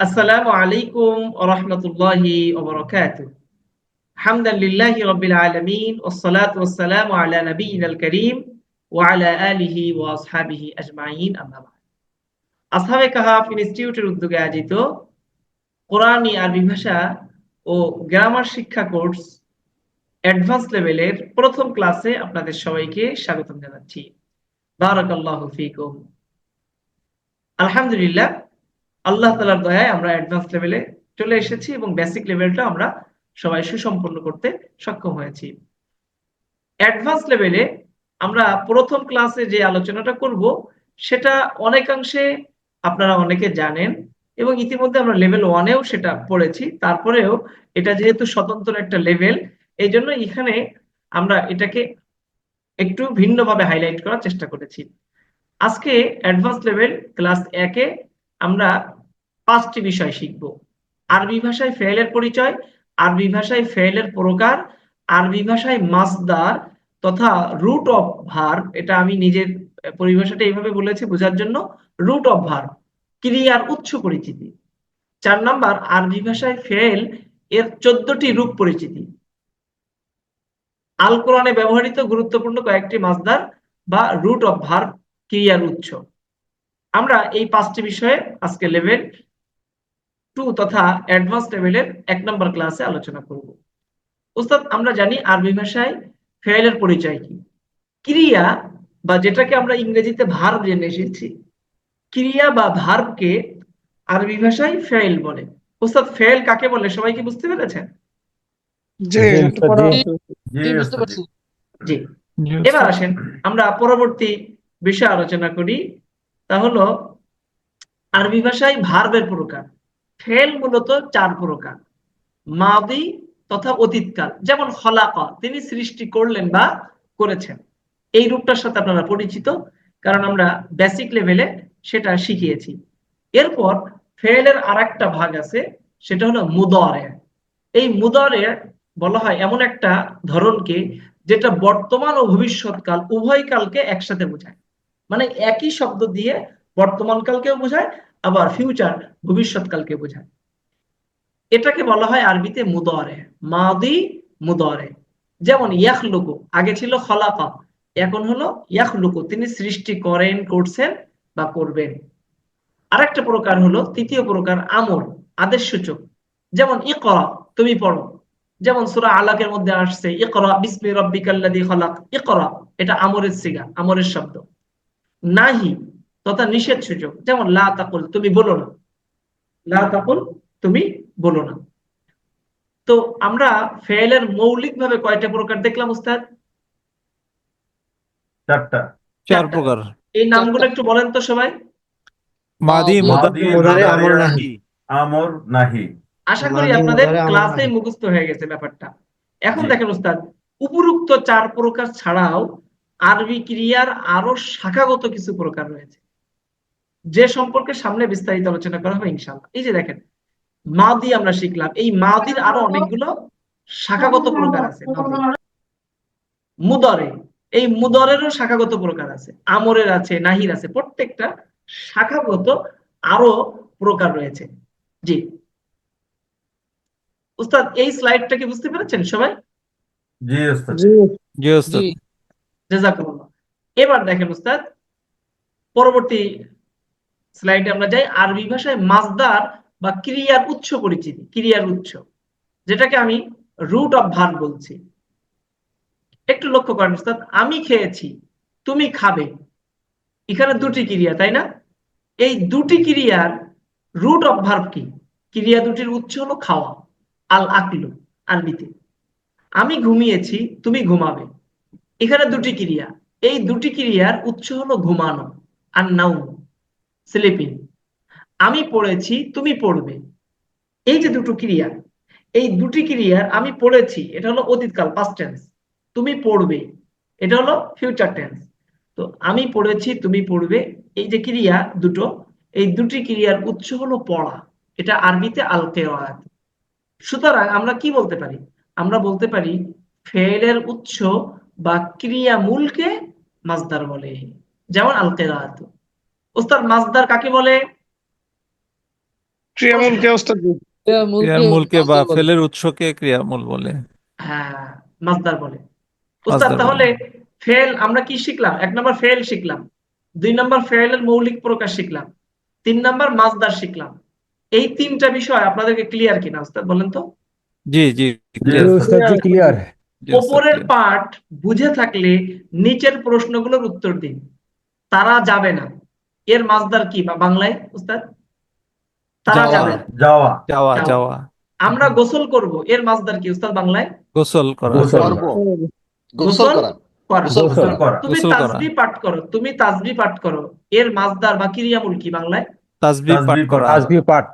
আসসালামু আলাইকুম ওয়া রাহমাতুল্লাহি ওয়া বারাকাতুহু হামদান লিল্লাহি রাব্বিল আলামিন ওয়াসসালাতু ওয়াসসালামু আলা নাবিয়িনাল কারীম ওয়া আলা আলিহি ওয়া আসহাবিহি আজমাইন আম্মা বা'দ আসহাবে কাহাফ ইনস্টিটিউটের উদ্যোগে আয়োজিত কোরআনী আরবি ভাষা ও গ্রামার শিক্ষা কোর্স অ্যাডভান্স লেভেলের প্রথম ক্লাসে আপনাদের সবাইকে স্বাগতম জানাচ্ছি। বারাকাল্লাহু ফিকুম। আলহামদুলিল্লাহ আল্লাহ তালার দয়ায় আমরা অ্যাডভান্স লেভেলে চলে এসেছি এবং বেসিক লেভেলটা আমরা সবাই সুসম্পন্ন করতে সক্ষম হয়েছি। অ্যাডভান্স লেভেলে আমরা প্রথম ক্লাসে যে আলোচনাটা করব, সেটা অনেকাংশে আপনারা অনেকে জানেন এবং ইতিমধ্যে আমরা লেভেল ওয়ানেও সেটা পড়েছি। তারপরেও এটা যেহেতু স্বতন্ত্র একটা লেভেল এই জন্য এখানে আমরা এটাকে একটু ভিন্নভাবে হাইলাইট করার চেষ্টা করেছি। আজকে অ্যাডভান্স লেভেল ক্লাস একে আমরা পাঁচটি বিষয় শিখব। আরবি ভাষায় ফেলের পরিচয়, আরবি ভাষায় ফেলের প্রকার, আরবি ভাষায় মাসদার তথা রুট অফ ভার্ব। এটা আমি নিজের পরিভাষাটা এইভাবে বলেছি বোঝার জন্য। রুট অফ ভার্ব, ক্রিয়ার উৎস পরিচিতি। চার নাম্বার, আরবি ভাষায় ফেল এর চোদ্দটি রূপ পরিচিতি। আল কোরআনে ব্যবহৃত গুরুত্বপূর্ণ কয়েকটি মাসদার বা রুট অফ ভার্ব ক্রিয়ার উৎস। আমরা এই পাঁচটি বিষয়ে আজকে লেভেল টু তথা অ্যাডভান্স লেভেলের এক নম্বর ক্লাসে আলোচনা করব। ওস্তাদ আমরা জানি আরবি ভাষায় ফেলের পরিচয় কি। ক্রিয়া বা যেটাকে আমরা ইংরেজিতে ভার্ব জেনে এসেছি ক্রিয়া বা ভার্বকে আরবি ভাষায় ফেল বলে। ওস্তাদ ফেল কাকে বলে সবাই কি বুঝতে পেরেছেন? জি এবার আসেন আমরা পরবর্তী বিষয়ে আলোচনা করি। তা হলো আরবি ভাষায় ভার্বের প্রকার। ফেল মূলত চার প্রকার। মাদি তথা অতীতকাল। যেমন হলাকা তিনি সৃষ্টি করলেন বা করেছেন। এই রূপটার সাথে আপনারা পরিচিত, কারণ আমরা বেসিক লেভেলে সেটা শিখিয়েছি। এরপর ফেলের আর একটা ভাগ আছে, সেটা হলো মুদরে। এই মুদরে বলা হয় এমন একটা ধরনকে যেটা বর্তমান ও ভবিষ্যৎকাল উভয় কালকে একসাথে বোঝায়। মানে একই শব্দ দিয়ে বর্তমান কালকেও বোঝায় আবার ফিউচার ভবিষ্যৎকালকে বোঝায়। এটাকে বলা হয় আরবিতে মুদরে, মাদি মুদরে। যেমন ইয়াখলুকু, আগে ছিল খলাফা, এখন হলো ইয়াখলুকু। তিনি সৃষ্টি করেন, করছেন বা করবেন। আরেকটা প্রকার হলো, তৃতীয় প্রকার আমর আদেশ সূচক যেমন ইকরা, তুমি পড়ো। যেমন সুরা আলাকের মধ্যে আসছে, ইকরা বিসমি রব্বিকাল্লাযী খলাক। ইকরা, এটা আমরের সিগা, আমরের শব্দ। নাহি তথা নিষেধ সূচক যেমন লা তাকুল তুমি বলো না। লা তাকুল তুমি বলো না। তো আমরা ফেলের মৌলিক ভাবে কয়টা প্রকার দেখলাম উস্তাদ? চারটা। চার প্রকার। এই নামগুলো একটু বলেন তো সবাই। মাদি আমর নাহি। আমর নাহি। আশা করি আপনাদের ক্লাসে মুখস্থ হয়ে গেছে ব্যাপারটা। এখন দেখেন উস্তাদ উপরোক্ত চার প্রকার ছাড়াও আরবি ক্রিয়ার আরও শাখাগত কিছু প্রকার রয়েছে। যে সম্পর্কে সামনে বিস্তারিত আলোচনা করা হবে ইনশাআল্লাহ। এই যে দেখেন মাদি আমরা শিখলাম। এই মাদির আরও অনেকগুলো শাখাগত প্রকার আছে। মুদরে এই মুদরেরও শাখাগত প্রকার আছে। আমরের আছে নাহির আছে প্রত্যেকটা শাখাগত আরও প্রকার রয়েছে। জি। উস্তাদ এই স্লাইডটা কি বুঝতে পেরেছেন সবাই? জি ওস্তাদ জি ওস্তাদ জাজাকুমুল্লাহ। এবার দেখেন উস্তাদ পরবর্তী স্লাইডে আমরা যাই, আরবি ভাষায় মাসদার বা ক্রিয়ার উৎস পরিচিতি, ক্রিয়ার উৎস, যেটাকে আমি রুট অফ ভার্ব বলছি। একটু লক্ষ্য করেন উস্তাদ, আমি খেয়েছি, তুমি খাবে। এখানে দুটি ক্রিয়া, তাই না? এই দুটি ক্রিয়ার রুট অফ ভার্ব কি? ক্রিয়া দুটির উৎস হলো খাওয়া, আল আকলু আরবিতে আমি ঘুমিয়েছি, তুমি ঘুমাবে। এখানে দুটি ক্রিয়া, এই দুটি ক্রিয়ার উৎস হলো ঘুমানো আর নাও স্লিপিং আমি পড়েছি, তুমি পড়বে। এই যে দুটো ক্রিয়া, এই দুটি ক্রিয়ার আমি পড়েছি, এটা হলো অতীতকাল পাস্ট টেন্স তুমি পড়বে, এটা হলো ফিউচার টেন্স তো আমি পড়েছি, তুমি পড়বে, এই যে ক্রিয়া দুটো, এই দুটি ক্রিয়ার উৎস হলো পড়া, এটা আরবিতে আল কেরাত সুতরাং আমরা কি বলতে পারি? আমরা বলতে পারি ফেলের উৎস বা ক্রিয়া মূলকে মাসদার বলে। যেমন আল কেরাত ওস্তাদ মাসদার কাকে বলে? ক্রিয়ামূলকে ওস্তাদ ক্রিয়ার মূলকে বা ফেলের উৎসকে ক্রিয়ামূল বলে? হ্যাঁ মাসদার বলে। বলে। তাহলে ফেল আমরা কি শিখলাম? এক নম্বর ফেল শিখলাম দুই নম্বর ফেলের মৌলিক প্রকাশ শিখলাম তিন নম্বর মাসদার শিখলাম। এই তিনটা বিষয় আপনাদেরকে ক্লিয়ার কিনা উস্তাদ বলেন তো? জি জি ওস্তাদ। ক্লিয়ার ওপরের। পার্ট বুঝে থাকলে নিচের প্রশ্নগুলোর উত্তর দিন। তারা যাবে না। এর মাসদার কি বা বাংলায় উস্তাদ? তারা যাবে যাওয়া যাওয়া যাওয়া। আমরা গোসল করব এর মাসদার কি উস্তাদ বাংলায়? গোসল করা। গোসল করব। গোসল গোসল করা। তুমি তাসবি পাঠ করো তুমি তাসবি পাঠ করো। এর মাসদার বা ক্রিয়ামূল কি বাংলায়? তাসবিহ পাঠ করা। আজবি পাঠ।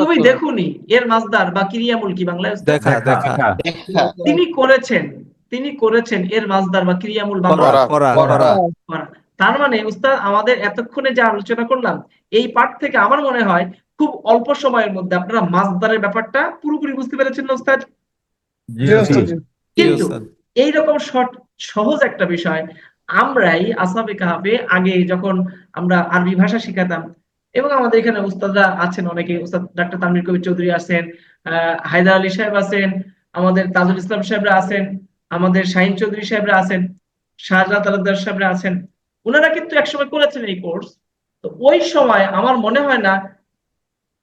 তুমি দেখুনি এর মাসদার বা ক্রিয়ামূল কি বাংলায় উস্তাদ? দেখা দেখা। তিনি করেছেন তিনি করেছেন এর মাসদার বা ক্রিয়ামূল করা বাংলায় করা। করা। তার মানে উস্তাদ আমাদের এতক্ষণে যে আলোচনা করলাম এই পাঠ থেকে আমার মনে হয় খুব অল্প সময়ের মধ্যে আপনারা মাসদারের ব্যাপারটা পুরোপুরি বুঝতে পেরেছেন না উস্তাদ। কিন্তু এইরকম শর্ট সহজ একটা বিষয় আমরাই আসাবে কাহাবে আগে যখন আমরা আরবি ভাষা শিখাতাম এবং আমাদের এখানে উস্তাদরা আছেন অনেকে উস্তাদ ডাক্তার তানভীর কবির চৌধুরী আছেন আহ হায়দার আলী সাহেব আছেন আমাদের তাজুল ইসলাম সাহেবরা আছেন আমাদের শাহিন চৌধুরী সাহেবরা আছেন শাহজাদ তালুকদার সাহেবরা আছেন ওনারা কিন্তু একসময় করেছেন এই কোর্স তো ওই সময় আমার মনে হয় না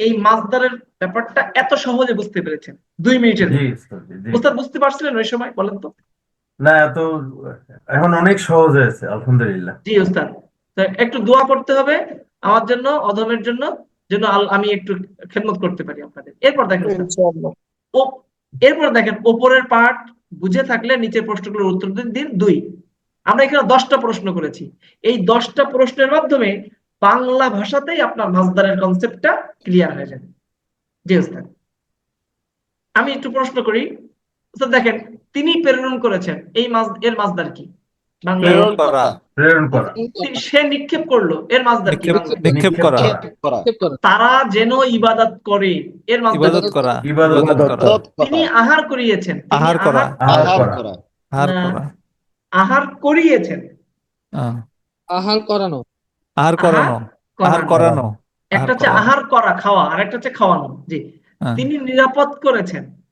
এই মাসদারের ব্যাপারটা এত সহজে বুঝতে পেরেছেন। দুই মিনিটের। উস্তাদ বুঝতে পারছিলেন ওই সময়? বলেন তো। না এত এখন অনেক সহজ হয়েছে আলহামদুলিল্লাহ। জি ওস্তাদ একটু দোয়া করতে হবে আমার জন্য অধমের জন্য যেন আমি একটু খেদমত করতে পারি আপনাদের। এরপর দেখেন ও এরপর দেখেন ওপরের পার্ট বুঝে থাকলে নিচের প্রশ্নগুলোর উত্তর দিন দিন। দুই আমরা এখানে দশটা প্রশ্ন করেছি। এই দশটা প্রশ্নের মাধ্যমে বাংলা ভাষাতেই আপনার মাসদারের কনসেপ্টটা ক্লিয়ার হয়ে যাবে। জি ওস্তাদ। আমি একটু প্রশ্ন করি। ওস্তাদ দেখেন তিনি প্রেরণ করেছেন। এই মাস এর মাসদার কি? বাংলা প্রেরণ করা। প্রেরণ করা। তিনি- সে নিক্ষেপ করল। এর মাসদার কি? নিক্ষেপ করা। করা। তারা যেন ইবাদত করে। এর মাসদার ইবাদত করা। তিনি আহার করিয়েছেন। আহার করা। আহার করা। আহার করিয়েছেন। আহার করানো। আহার করানো। আহার করানো। একটা হচ্ছে আহার করা খাওয়া আর একটা হচ্ছে খাওয়ানো। জি। হ্যাঁ। তিনি নিরাপদ করেছেন।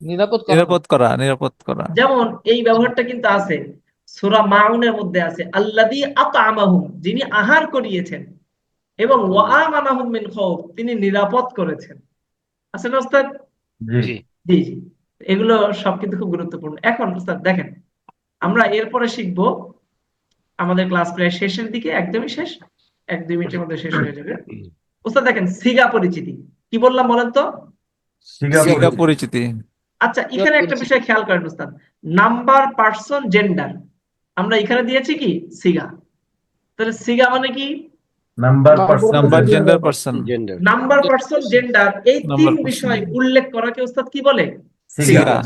নিরাপদ নিরাপদ করা নিরাপদ করা। যেমন এই ব্যবহারটা কিন্তু আছে সূরা মাউনের মধ্যে আছে আল্লাযী আতআমাহুম যিনি আহার করিয়েছেন। এবং ওয়া আমানাহুম মিন খাউফ তিনি নিরাপদ করেছেন। আছে না ওস্তাদ? জি। জি এগুলো সব কিন্তু খুব গুরুত্বপূর্ণ। এখন স্যার দেখেন। আমরা এরপরে শিখব আমাদের ক্লাস প্রায় শেষের দিকে একদমই শেষ এক দুই মিনিটের মধ্যে শেষ হয়ে যাবে। ওস্তাদ দেখেন সিগা পরিচিতি। কি বললাম বলেন তো? শিক্ষা পরিচিতি। আচ্ছা এখানে একটা বিষয় খেয়াল করেন ওস্তাদ নাম্বার পার্সন জেন্ডার। আমরা এখানে দিয়েছি কি? সিগা। তাহলে সিগা মানে কি? Number person. Number gender person. Gender. Number person gender. এই তিন বিষয় উল্লেখ করাকে ওস্তাদ কি বলে? সিগা।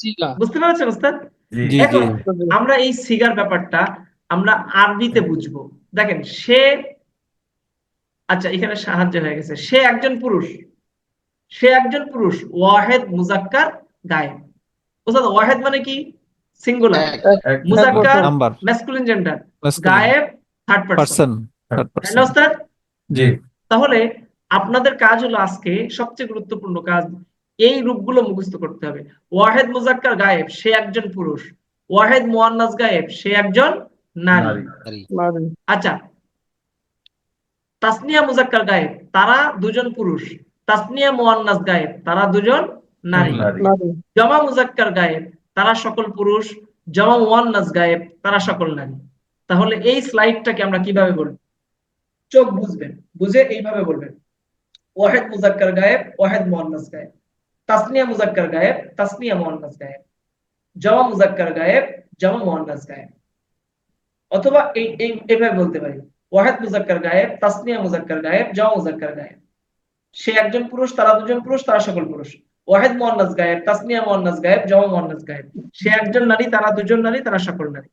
সিগা। বুঝতে পেরেছেন ওস্তাদ এখন জি। আমরা এই সিগার ব্যাপারটা আমরা আরবিতে বুঝব। দেখেন সে আচ্ছা এখানে সাহায্য হয়ে গেছে। সে একজন পুরুষ। সে একজন পুরুষ ওয়াহেদ মুজাক্কার গায়েব। ওস্তাদ ওয়াহেদ মানে কি? সিঙ্গুলার মুজাক্কার নাম্বার। ম্যাসকুলিন জেন্ডার গায়েব থার্ড পারসন পার্সন ওস্তাদ? জি। তাহলে আপনাদের কাজ হলো আজকে সবচেয়ে গুরুত্বপূর্ণ কাজ এই রূপগুলো মুখস্থ করতে হবে। ওয়াহেদ মুজাক্কার গায়েব সে একজন পুরুষ। ওয়াহেদ মুয়ান্নাস গায়েব সে একজন নারী। আচ্ছা তাসনিয়া মুজাক্কার গায়েব তারা দুজন পুরুষ। তাসনিয়া মুয়ান্নাস গায়েব তারা দুজন। নারী। জমা মুজাক্কার গায়েব তারা সকল পুরুষ। জমা মুয়ান্নাস গায়েব তারা সকল নারী। তাহলে এই স্লাইডটাকে আমরা কীভাবে বলব? চোখ বুঝবেন বুঝে এইভাবে বলবেন। ওয়াহেদ মুজাক্কার গায়েব ওয়াহেদ মুয়ান্নাস গায়েব। তাসনিয়া মুজাক্কার গায়েব তাসনিয়া মুয়ান্নাস গায়েব জমা মুজাক্কার গায়েব জমা মুয়ান্নাস গায়েব অথবা এই এই এইভাবে বলতে পারি। ওয়াহেদ মুজাক্কার গায়েব তাসনিয়া মুজাক্কার গায়েব জমা মুজাক্কার গায়েব সে একজন পুরুষ, তারা দুজন পুরুষ, তারা সকল পুরুষ। ওয়াহেদ মুয়ান্নাস গায়েব তাসনিয়া মুয়ান্নাস গায়েব জমা মুয়ান্নাস গায়েব সে একজন নারী, তারা দুজন নারী, তারা সকল নারী।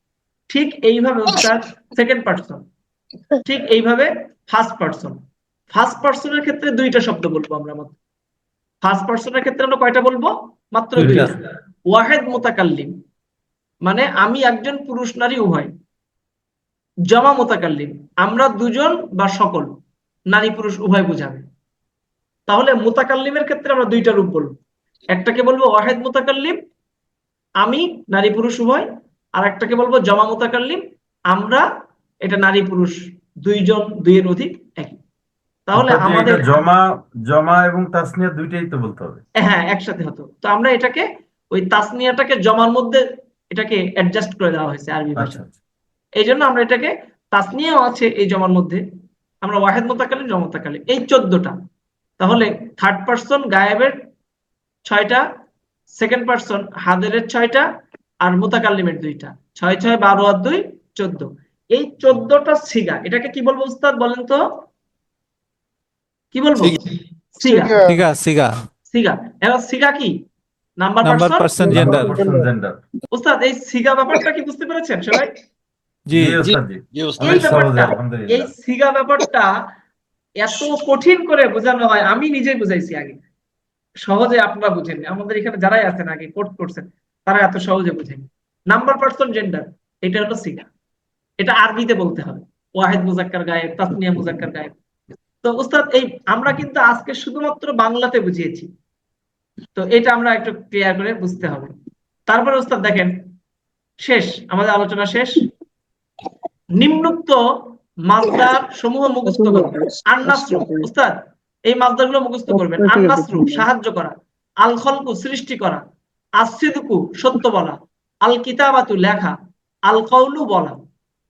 ঠিক এইভাবে উস্তাদ সেকেন্ড পার্সন ঠিক এইভাবে ফার্স্ট পার্সন ফার্স্ট পার্সনের ক্ষেত্রে দুইটা শব্দ বলব আমরা মাত্র। ফার্স্ট পার্সনের ক্ষেত্রে আমরা কয়টা বলব? মাত্র দুইটা। ওয়াহেদ মুতাকাল্লিম মানে আমি একজন পুরুষ নারী উভয়। জমা মুতাকাল্লিম আমরা দুজন বা সকল নারী পুরুষ উভয় বুঝাবে। তাহলে মুতাকাল্লিমের ক্ষেত্রে আমরা দুইটা রূপ বলব। একটাকে বলব ওয়াহেদ মোতাকাল্লিম আমি নারী পুরুষ উভয়। আর একটাকে বলব জমা মুতাকাল্লিম আমরা এটা নারী পুরুষ দুইজন দুইয়ের অধিক একই। তাহলে আমাদের জমা জমা এবং তাসনিয়া দুইটাই তো বলতে হবে। হ্যাঁ একসাথে হতো। তো আমরা এটাকে ওই তাসনিয়াটাকে জমার মধ্যে এটাকে অ্যাডজাস্ট করে দেওয়া হয়েছে আরবি আচ্ছা ভাষা আচ্ছা। এই জন্য আমরা এটাকে তাসনিয়াও আছে এই জমার মধ্যে। আমরা ওয়াহেদ মোতাকালিম জমা মোতাকালিম এই চোদ্দটা। তাহলে থার্ড পার্সন গায়েবের ছয়টা সেকেন্ড পার্সন হাদেরের ছয়টা আর মোতাকাল্লিমের দুইটা। ছয় ছয় বারো আর দুই চোদ্দ। এই চোদ্দটা সিগা এটাকে কি বলব উস্তাদ বলেন তো? কি বলব? সিগা। সিগা। সিগা। সিগা এবার সিগা কি? নাম্বার নাম্বার পার্সন জেন্ডার উস্তাদ এই সিগা ব্যাপারটা কি বুঝতে পেরেছেন সবাই? জি। জি এই সিগা ব্যাপারটা এত কঠিন করে বোঝানো হয় আমি নিজেই বুঝাইছি আগে। সহজে আপনারা বুঝেন আমাদের এখানে যারাই আছেন আগে কোর্ট করছেন তারা এত সহজে বুঝেন। নাম্বার পার্সন জেন্ডার এটা হলো সিগা। এটা আরবিতে বলতে হবে। ওয়াহেদ মুজাক্কার গায়েব তাসনিয়া মুজাক্কার গায়েব। তো উস্তাদ এই আমরা কিন্তু আজকে শুধুমাত্র বাংলাতে বুঝিয়েছি। তো এটা আমরা একটু ক্লিয়ার করে বুঝতে হবে। তারপরে উস্তাদ দেখেন শেষ আমাদের আলোচনা শেষ। নিম্নোক্ত মাসদার সমূহ মুখস্থ করবেন আন্নাসরু উস্তাদ এই মাসদারগুলো মুখস্থ করবেন। আন্নাসরু সাহায্য করা। আল খলকু সৃষ্টি করা। আসিদকু সত্য বলা। আল কিতাবাতু লেখা। আল কৌলু বলা।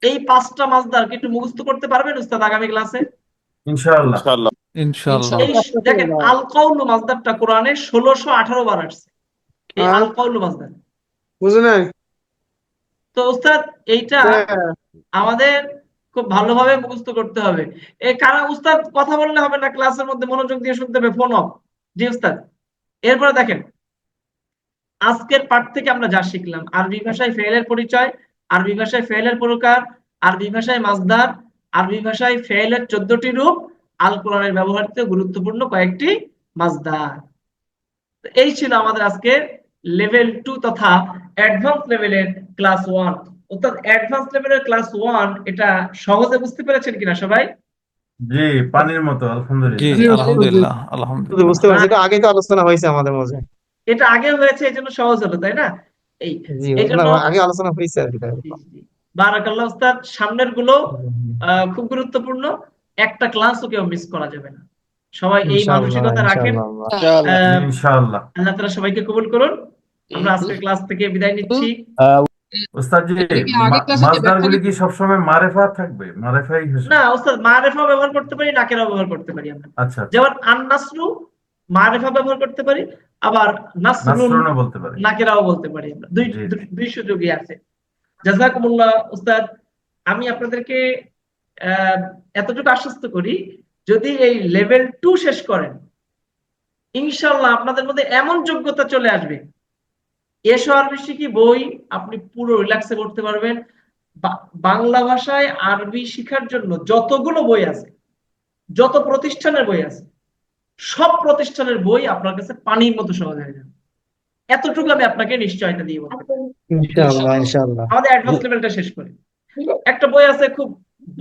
এই পাঁচটা মাসদার কি একটু মুখস্থ করতে পারবেন উস্তাদ আগামী ক্লাসে? ইনশাআল্লাহ। ইনশাআল্লাহ। এই দেখেন আল কৌলু মাসদারটা কোরআনে ষোলোশো আঠারো বার আসছে। এই আল কৌলু মাসদার বুঝে নাই? তো উস্তাদ এইটা আমাদের খুব ভালোভাবে মুখস্থ করতে হবে। এই কারা উস্তাদ কথা বললে হবে না ক্লাসের মধ্যে মনোযোগ দিয়ে শুনতে হবে ফোন অফ। জি উস্তাদ। এরপরে দেখেন আজকের পাঠ থেকে আমরা যা শিখলাম আরবি ভাষায় ফেলের পরিচয় আরবি ভাষায় ফেলের প্রকার আরবি ভাষায় মাসদার আরবি ভাষায় ফেলের চোদ্দটি রূপ আল কোরআনের ব্যবহৃত গুরুত্বপূর্ণ কয়েকটি মাসদার তো এই ছিল আমাদের আজকে লেভেল টু তথা অ্যাডভান্স লেভেলের ক্লাস ওয়ান অর্থাৎ অ্যাডভান্স লেভেলের ক্লাস ওয়ান এটা সহজে বুঝতে পেরেছেন কিনা সবাই? জি পানির মতো জি আলহামদুলিল্লাহ আলহামদুলিল্লাহ আলহামদুলিল্লাহ। বুঝতে পারছি এটা আগে তো আলোচনা হয়েছে আমাদের মাঝে এটা আগে হয়েছে এই জন্য সহজ হলো তাই না? এই আগে আলোচনা হয়েছে আর কি। বারাকাল্লাহ উস্তাদ সামনেরগুলো খুব গুরুত্বপূর্ণ। একটা ক্লাসও কেউ মিস করা যাবে না। সবাই এই মানসিকতা রাখেন। ইনশাআল্লাহ। আহ, আল্লাহ তাআলা সবাইকে কবুল করুন। আমরা আজকের ক্লাস থেকে বিদায় নিচ্ছি। ওস্তাদ কি সবসময় মারেফা থাকবে? মারেফাই না উস্তাদ মারেফা ব্যবহার করতে পারি নাকেরাও ব্যবহার করতে পারি আমরা। আচ্ছা। যেমন আন্নাসরু মারেফা ব্যবহার করতে পারি আবার নাসরুন বলতে পারে। নাকেরাও বলতে পারি আমরা। দুই। দুই- সুযোগই আছে। জাজাকুমুল্লাহ উস্তাদ আমি আপনাদেরকে এতটুকু আশ্বস্ত করি যদি এই লেভেল টু শেষ করেন ইনশাল্লাহ আপনাদের মধ্যে এমন যোগ্যতা চলে আসবে। এসো আরবি শিখি বই আপনি পুরো রিল্যাক্সে করতে পারবেন। বাংলা ভাষায় আরবি শিখার জন্য যতগুলো বই আছে যত প্রতিষ্ঠানের বই আছে সব প্রতিষ্ঠানের বই আপনার কাছে পানির মতো সহজ হয়ে যাবে। এতটুকু আমি আপনাকে নিশ্চয়তা দিয়ে ইনশাআল্লাহ আমাদের অ্যাডভান্স লেভেলটা শেষ করি। একটা বই আছে খুব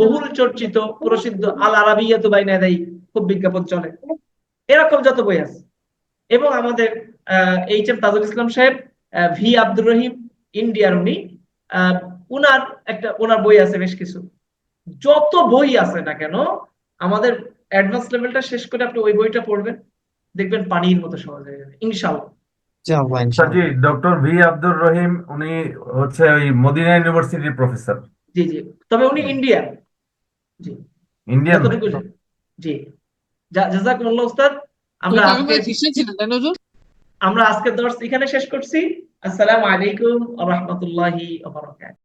বহুল চর্চিত প্রসিদ্ধ আল আরাবিয়াতু বাইনা খুব বিজ্ঞাপন চলে। এরকম যত বই আছে। এবং আমাদের এইচ এম তাজুল ইসলাম সাহেব আহ, ভি আব্দুর রহিম ইন্ডিয়ার উনি উনার একটা ওনার বই আছে বেশ কিছু। যত বই আছে না কেন আমাদের অ্যাডভান্স লেভেলটা শেষ করে আপনি ওই বইটা পড়বেন। দেখবেন পানির মতো সহজ হয়ে যাবে ইনশাআল্লাহ। জি ডক্টর ভি আব্দুর রহিম উনি হচ্ছে ওই মদিনা ইউনিভার্সিটির প্রফেসর। জি জি। তবে উনি ইন্ডিয়ান জি। ইন্ডিয়ান জি। জাজাকুমুল্লাহ উস্তাদ আমরা? আমরা আজকের দর্শ এখানে শেষ করছি। আসসালামু আলাইকুম ওয়া রাহমাতুল্লাহি ওয়া বারাকাতুহু।